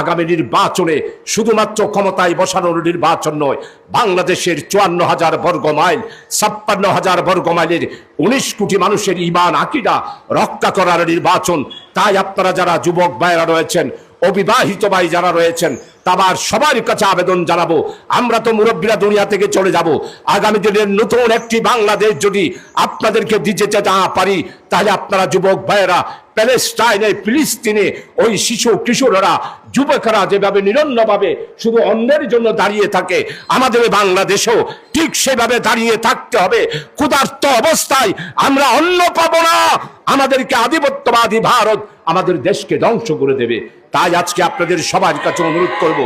আগামী নির্বাচনে শুধুমাত্র ক্ষমতায় বসানোর নির্বাচন নয়, বাংলাদেশের চুয়ান্ন হাজার বর্গ মাইল, ছাপ্পান্ন হাজার বর্গ মাইলের উনিশ কোটি মানুষের ইমান আকিদা রক্ষা করার নির্বাচন। তাই আপনারা যারা যুবক ভাইরা রয়েছেন, অবিবাহিত ভাই যারা রয়েছেন, তাবার সবার কাছে আবেদন জানাব। আমরা তো মুরব্বীরা দুনিয়া থেকে চলে যাব। আগামী দিনের নতুন একটি বাংলাদেশ যদি আপনাদেরকে দিতে না পারি, তাহলে আপনারা যুবক ভাইয়েরা প্যালেস্টাইনে, ফিলিস্তিনে ওই শিশু কিশোররা, যুবকরা যেভাবে নিরন্নভাবে শুধু অন্যের জন্য দাঁড়িয়ে থাকে, আমাদের বাংলাদেশেও ঠিক সেভাবে দাঁড়িয়ে থাকতে হবে। ক্ষুধার্ত অবস্থায় আমরা অন্ন পাবো না। আমাদেরকে আধিপত্যবাদী ভারত আমাদের দেশকে ধ্বংস করে দেবে। তাই আজকে আপনাদের সবার কাছে অনুরোধ করব,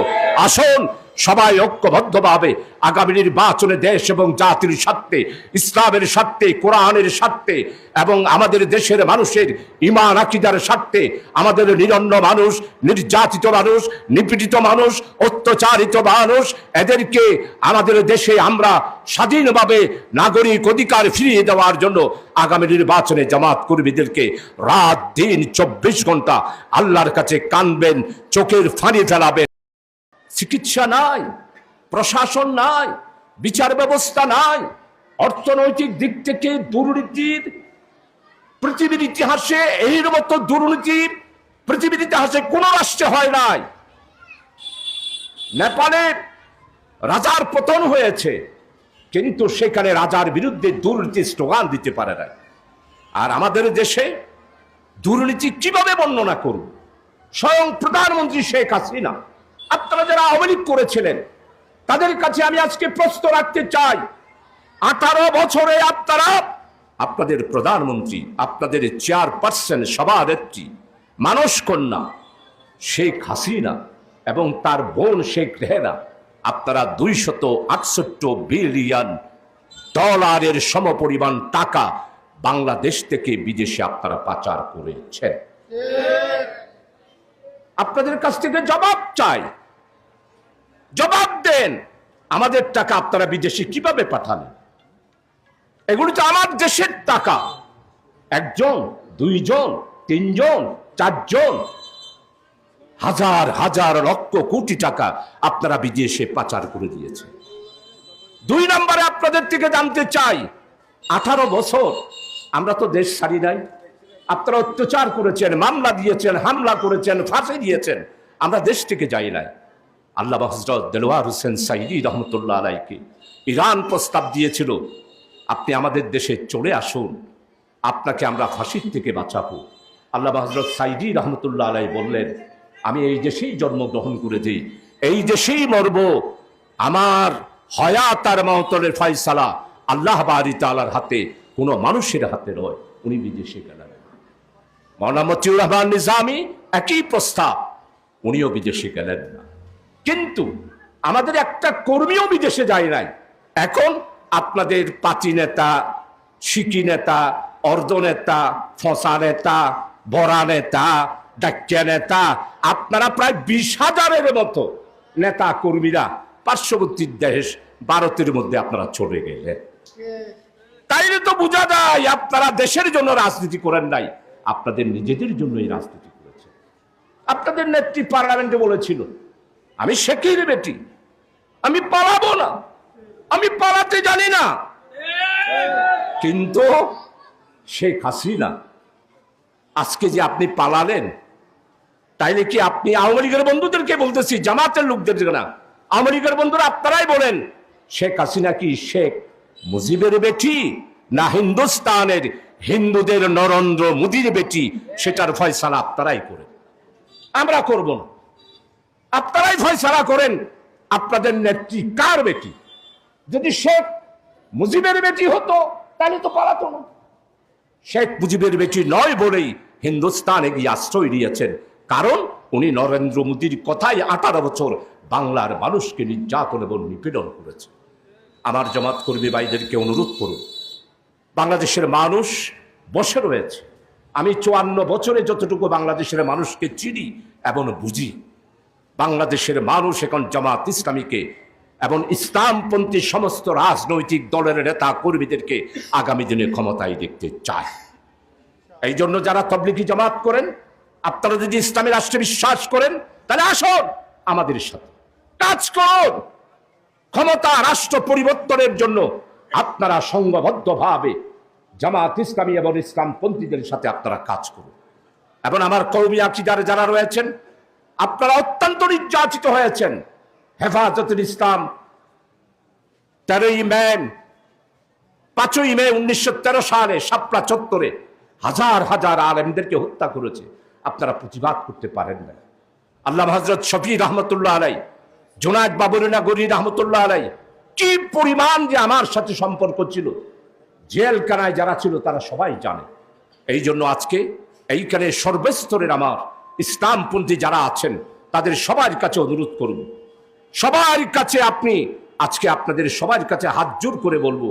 আসুন সবাই ঐক্যবদ্ধভাবে আগামী নির্বাচনে দেশ এবং জাতির স্বার্থে, ইসলামের স্বার্থে, কোরআনের স্বার্থে এবং আমাদের দেশের মানুষের ইমান আকিদার স্বার্থে আমাদের নিরন্ন মানুষ, নির্যাতিত মানুষ, নিপীড়িত মানুষ, অত্যাচারিত মানুষ, এদেরকে আমাদের দেশে আমরা স্বাধীনভাবে নাগরিক অধিকার ফিরিয়ে দেওয়ার জন্য আগামী নির্বাচনে জামাত কর্মীদেরকে রাত দিন চব্বিশ ঘণ্টা আল্লাহর কাছে কানবেন, চোখের ফানি ফেলাবেন চিকিৎসা নাই, প্রশাসন নাই, বিচার ব্যবস্থা নাই, অর্থনৈতিক দিক থেকে দুর্নীতির, পৃথিবীর ইতিহাসে এর মতো দুর্নীতি পৃথিবীর ইতিহাসে কোন রাষ্ট্রে হয় নাই। নেপালে রাজার পতন হয়েছে, কিন্তু সেখানে রাজার বিরুদ্ধে দুর্নীতি স্লোগান দিতে পারে না আর আমাদের দেশে দুর্নীতি কীভাবে বর্ণনা করুন? স্বয়ং প্রধানমন্ত্রী শেখ হাসিনা আপনারা যারা আওয়ামী লীগ করেছিলেন তাদের কাছে আমি আজকে প্রশ্ন রাখতে চাই। আঠারো বছরে আপনারা আপনাদের প্রধানমন্ত্রী আপনাদের চেয়ারপারসন সভানেত্রী মানস কন্যা শেখ হাসিনা এবং তার বোন শেখ রেহেনা আপনারা দুইশত আটষট্টি বিলিয়ন ডলারের সমপরিমাণ টাকা বাংলাদেশ থেকে বিদেশে আপনারা পাচার করেছেন। আপনাদের কাছ থেকে জবাব চাই। জবাব দেন। আমাদের টাকা আপনারা বিদেশে কীভাবে পাঠান এগুলো তো আমার দেশের টাকা। একজন, দুইজন, তিনজন, চারজন। হাজার হাজার, লক্ষ কোটি টাকা আপনারা বিদেশে পাচার করে দিয়েছে দুই নম্বরে আপনাদের থেকে জানতে চাই, আঠারো বছর আমরা তো দেশ সারি নাই। আপনারা অত্যাচার করেছেন, মামলা দিয়েছেন, হামলা করেছেন, ফাঁসি দিয়েছেন। আমরা দেশ থেকে যাই নাই। আল্লাহ হজরত দেলোয়ার হোসেন সাইদি রহমতুল্লাহ আলাইকে ইরান প্রস্তাব দিয়েছিল, আপনি আমাদের দেশে চলে আসুন, আপনাকে আমরা ফাঁসির থেকে বাঁচাবো। আল্লাহ হজরত সাইদি রহমতুল্লাহ আলাই বললেন, আমি এই দেশেই জন্মগ্রহণ করেছি, এই দেশেই মরব, আমার হয়াত আর মহতলের ফয়সালা আল্লাহ বাড়ি তালার হাতে, কোনো মানুষের হাতে নয়, উনি বিদেশে গেলেন। মৌলানা রহমান নিজামী, একই প্রস্তাব, উনিও বিদেশে গেলেন না। কিন্তু আমাদের একটা কর্মীও বিদেশে যায় নাই। এখন আপনাদের পাতি নেতা, সিকি নেতা, অর্ধ নেতা, ফসা নেতা বরা নেতা ডাক্যা নেতা, আপনারা প্রায় বিশ হাজারের মতো নেতা কর্মীরা পার্শ্ববর্তী দেশ ভারতের মধ্যে আপনারা চলে গেলেন। তাইলে তো বোঝা যায় আপনারা দেশের জন্য রাজনীতি করেন নাই, আপনাদের নিজেদের জন্যই রাজনীতি করেছে আপনাদের নেত্রী পার্লামেন্টে বলেছিল আমি শেখের বেটি। আমি পালাবো না। আমি পালাতে জানি না। কিন্তু শেখ হাসিনা, আজকে যে আপনি পালালেন, তাইলে কি আপনি আওয়ামী লীগের বন্ধুদেরকে বলতেছি, জামাতের লোকদের না আওয়ামী লীগের বন্ধুরা আপনারাই বলেন, শেখ হাসিনা কি শেখ মুজিবের বেটি না হিন্দুস্তানের হিন্দুদের নরেন্দ্র মোদীর বেটি? সেটার ফয়সালা আপনারাই করেন। আমরা করব না। আপনারাই ফয়সালা করেন, আপনাদের নেত্রী কার বেটি? যদি শেখ মুজিবের বেটি হতো, তাহলে তো পালাতো না। শেখ মুজিবের বেটি নয় বলেই হিন্দুস্তানে গিয়ে আশ্রয় নিয়েছেন, কারণ উনি নরেন্দ্র মোদীর কথাই আঠারো বছর বাংলার মানুষকে নির্যাতন এবং নিপীড়ন করেছে। আমার জমাত কর্মী ভাইদেরকে অনুরোধ করুন, বাংলাদেশের মানুষ বসে রয়েছে। আমি চুয়ান্ন বছরে যতটুকু বাংলাদেশের মানুষকে চিনি এবং বুঝি বাংলাদেশের মানুষ এখন জামাত ইসলামীকে এবং ইসলামপন্থী সমস্ত রাজনৈতিক দলের নেতা কর্মীদেরকে আগামী দিনে ক্ষমতায় দেখতে চায়। এই জন্য যারা তবলিগি জামাত করেন, আপনারা যদি ইসলামী রাষ্ট্রে বিশ্বাস করেন, তাহলে আসুন আমাদের সাথে। কাজ করুন। ক্ষমতা রাষ্ট্র পরিবর্তনের জন্য আপনারা সংঘবদ্ধভাবে জামাত ইসলামী এবং ইসলামপন্থীদের সাথে আপনারা কাজ করুন। এবং আমার কৌমি আকিদার যারা রয়েছেন আপনারা অত্যন্ত নির্যাতিত হয়েছেন। হেফাজতুল ইসলাম, তেরোই মে, পাঁচই মে উনিশশো তেরো সালে শাপলা চত্বরে হাজার হাজার আলেমদেরকে হত্যা করেছে। আপনারা প্রতিবাদ করতে পারেন না। আল্লাহ হজরত শফি রহমতুল্লাহ আলাই জোনায়দ বাবুরিনা গরি রহমতুল্লাহ আলাই কি পরিমাণ যে আমার সাথে সম্পর্ক ছিল। জেলখানায় যারা ছিল তারা সবাই জানে। এই জন্য আজকে এইখানে সর্বস্তরের আমার ইসলামপন্থী যারা আছেন, তাদের সবার কাছে অনুরোধ করব সবার কাছে আপনি, আজকে আপনাদের সবার কাছে হাত জোর করে বলব,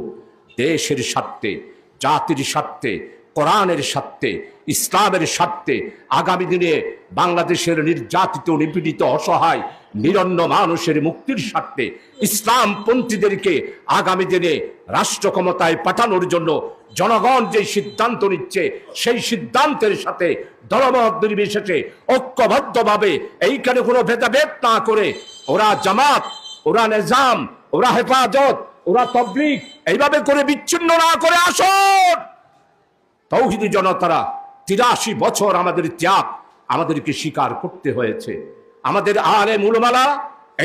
দেশের স্বার্থে, জাতির স্বার্থে, কোরআনের স্বার্থে, ইসলামের স্বার্থে আগামী দিনে বাংলাদেশের নির্যাতিত, নিপীড়িত, অসহায়, নিরন্ন মানুষের মুক্তির স্বার্থে ইসলামপন্থীদেরকে আগামী দিনে রাষ্ট্র ক্ষমতায় পাঠানোর জন্য জনগণ যে সিদ্ধান্ত নিচ্ছে, সেই সিদ্ধান্তের সাথে দলমত নির্বিশেষে ঐক্যবদ্ধভাবে এইখানে কোনো ভেদাভেদ না করে ওরা জামাত, ওরা নিজাম, ওরা হেফাজত, ওরা তবলিক এইভাবে করে বিচ্ছিন্ন না করে আসুন। তৌহিদি জনতারা, তিরাশি বছর আমাদের ত্যাগ, আমাদেরকে স্বীকার করতে হয়েছে। আমাদের আলে মূলমালা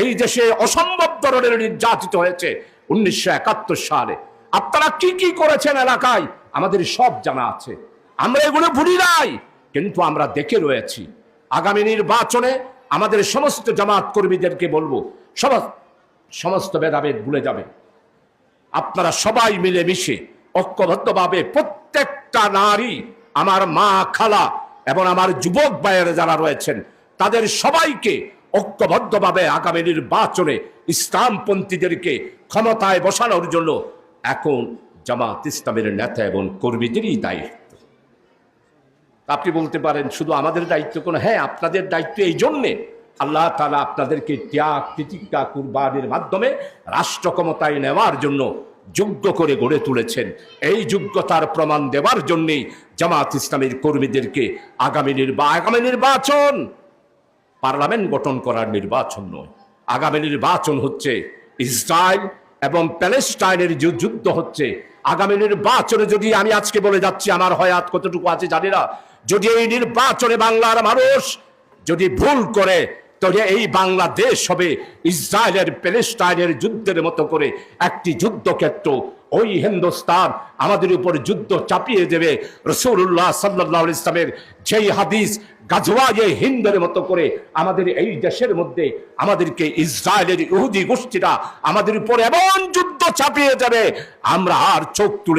এই দেশে অসম্ভব ধরনের নির্যাতিত হয়েছে। উনিশশো একাত্তর সালে আপনারা কি কি করেছেন এলাকায়। আমাদের সব জানা আছে। আমরা এগুলো ভুলি নাই, কিন্তু আমরা দেখে রয়েছি। আগামী নির্বাচনে আমাদের সমস্ত জামাত কর্মীদেরকে বলব, সমস্ত ভেদাভেদ ভুলে যাবে। আপনারা সবাই মিলে মিশে ঐক্যবদ্ধভাবে প্রত্যেকটা নারী, আমার মা খালা এবং আমার যুবক ভাইয়েরা যারা রয়েছেন, তাদের সবাইকে ঐক্যবদ্ধভাবে আগামী নির্বাচনে ইসলামপন্থীদেরকে ক্ষমতায় বসানোর জন্য এখন জামাত ইসলামের নেতা এবং কর্মীদেরই দায়িত্ব। আপনি বলতে পারেন, শুধু আমাদের দায়িত্ব কোনো হ্যাঁ আপনাদের দায়িত্ব এই জন্যে। আল্লাহ তালা আপনাদেরকে ত্যাগ তিতিকা কুরবানির মাধ্যমে রাষ্ট্র ক্ষমতায় নেওয়ার জন্য যোগ্য করে গড়ে তুলেছেন। এই যোগ্যতার প্রমাণ দেওয়ার জন্যেই জামাত ইসলামের কর্মীদেরকে আগামী নির্বা, আগামী নির্বাচন। পার্লামেন্ট গঠন করার নির্বাচন নয়, আগামী নির্বাচন হচ্ছে ইসরায়েল এবং প্যালেস্টাইনের যে যুদ্ধ হচ্ছে। আগামী নির্বাচনে যদি আমি আজকে বলে যাচ্ছি, আমার হয়াত কতটুকু আছে জানি না। যদি এই নির্বাচনে বাংলার মানুষ যদি ভুল করে তবে এই বাংলাদেশ হবে ইসরায়েলের প্যালেস্টাইনের যুদ্ধের মতো করে একটি যুদ্ধক্ষেত্র। ওই হিন্দুস্তান আমাদের উপর যুদ্ধ চাপিয়ে দেবে। রসুল্লাহ সাল্লাহ ইসলামের যেই হাদিস গাজওয়া যে হিন্দের মতো করে আমাদের এই দেশের মধ্যে আমাদেরকে ইসরায়েলের ইহুদি গোষ্ঠীরা আমাদের উপর এমন যুদ্ধ চাপিয়ে যাবে আমরা আর চোখ তুলে